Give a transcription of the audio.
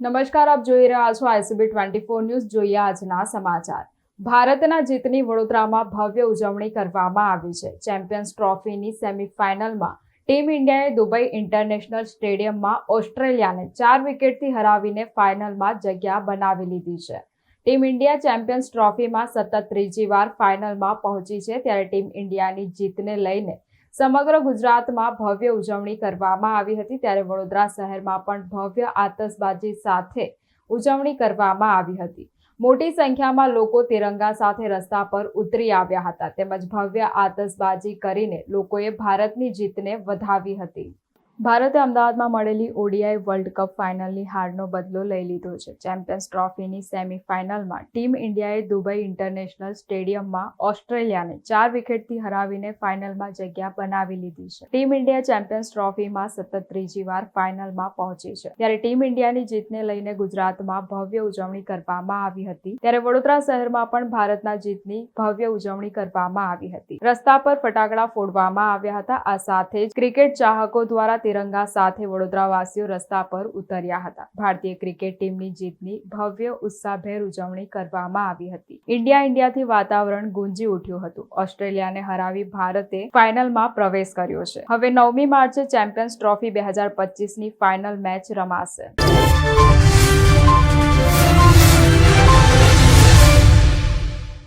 નમસ્કાર, આપ જોઈ રહ્યા છો આઈસીબી ટ્વેન્ટી ફોર ન્યૂઝ. જોઈએ આજના સમાચાર. ભારતના જીતની વડોદરામાં ભવ્ય ઉજવણી કરવામાં આવી છે. ચેમ્પિયન્સ ટ્રોફીની સેમીફાઇનલમાં ટીમ ઇન્ડિયાએ દુબઈ ઇન્ટરનેશનલ સ્ટેડિયમમાં ઓસ્ટ્રેલિયાને ચાર વિકેટથી હરાવીને ફાઇનલમાં જગ્યા બનાવી લીધી છે. ટીમ ઇન્ડિયા ચેમ્પિયન્સ ટ્રોફીમાં સતત ત્રીજી વાર ફાઇનલમાં પહોંચી છે. ત્યારે ટીમ ઇન્ડિયાની જીતને લઈને સમગ્ર ગુજરાતમાં ભવ્ય ઉજવણી કરવામાં આવી હતી ત્યારે વડોદરા શહેરમાં પણ ભવ્ય આતશબાજી સાથે ઉજવણી કરવામાં આવી હતી. મોટી સંખ્યામાં લોકો તિરંગા સાથે રસ્તા પર ઉતરી આવ્યા હતા તેમજ ભવ્ય આતશબાજી કરીને લોકોએ ભારતની જીતને વધાવી હતી. ભારતે અમદાવાદમાં મળેલી ઓડીઆઈ વર્લ્ડ કપ ફાઇનલની હારનો બદલો લઈ લીધો છે. ચેમ્પિયન્સ ટ્રોફીની સેમીફાઇનલમાં ટીમ ઇન્ડિયાએ દુબઈ ઇન્ટરનેશનલ સ્ટેડિયમમાં ઓસ્ટ્રેલિયાને ચાર વિકેટથી હરાવીને ફાઇનલમાં જગ્યા બનાવી લીધી છે. ટીમ ઇન્ડિયા ચેમ્પિયન્સ ટ્રોફીમાં સતત ત્રીજી વાર ફાઇનલમાં પહોંચી છે. ત્યારે ટીમ ઇન્ડિયાની જીતને લઈને ગુજરાતમાં ભવ્ય ઉજવણી કરવામાં આવી હતી, ત્યારે વડોદરા શહેરમાં પણ ભારતના જીતની ભવ્ય ઉજવણી કરવામાં આવી હતી. રસ્તા પર ફટાકડા ફોડવામાં આવ્યા હતા. આ સાથે જ ક્રિકેટ ચાહકો દ્વારા તિરંગા સાથે વડોદરાવાસીઓ રસ્તા પર ઉતર્યા હતા. ભારતીય ક્રિકેટ ટીમની જીતની ભવ્ય ઉત્સાહભેર ઉજવણી કરવામાં આવી હતી. ઇન્ડિયા ઇન્ડિયાથી વાતાવરણ ગુંજી ઉઠ્યું હતું. ઓસ્ટ્રેલિયાને હરાવી ભારતે ફાઇનલમાં પ્રવેશ કર્યો છે. હવે નવમી માર્ચે ચેમ્પિયન્સ ટ્રોફી બે હજાર પચીસની ફાઇનલ મેચ રમાશે.